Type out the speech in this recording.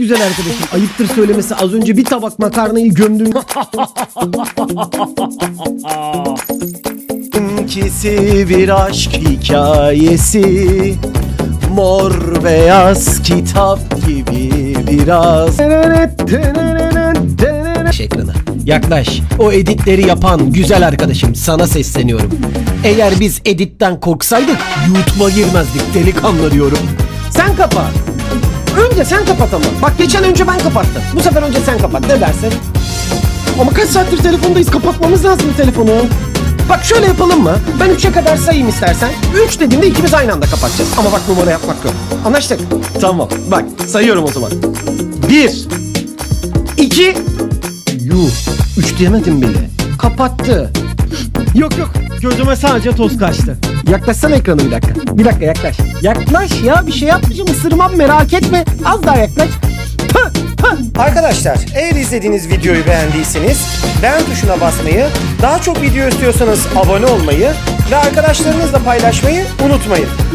Güzel arkadaşım ayıptır söylemesi az önce bir tabak makarnayı gömdüm. İkisi bir aşk hikayesi Mor beyaz kitap gibi biraz ekrana. Yaklaş. O editleri yapan güzel arkadaşım sana sesleniyorum. Eğer biz editten korksaydık YouTube'a girmezdik delikanlı diyorum. Sen kapat. Önce sen kapat ama. Bak geçen önce ben kapattım. Bu sefer önce sen kapat. Ne dersin? Ama kaç saattir telefondayız. Kapatmamız lazım telefonu. Bak şöyle yapalım mı? Ben 3'e kadar sayayım istersen. 3 dediğimde ikimiz aynı anda kapatacağız. Ama bak numara yapmak yok. Anlaştık. Tamam. Bak sayıyorum o zaman. 1 2 Yuh. 3 diyemedim bile. Kapattı. Yok yok. Gözüme sadece toz kaçtı. Yaklaşsana ekranı bir dakika. Bir dakika yaklaş. Yaklaş ya bir şey yapmayacağım ısırmam merak etme. Az daha yaklaş. Arkadaşlar eğer izlediğiniz videoyu beğendiyseniz beğen tuşuna basmayı, daha çok video istiyorsanız abone olmayı ve arkadaşlarınızla paylaşmayı unutmayın.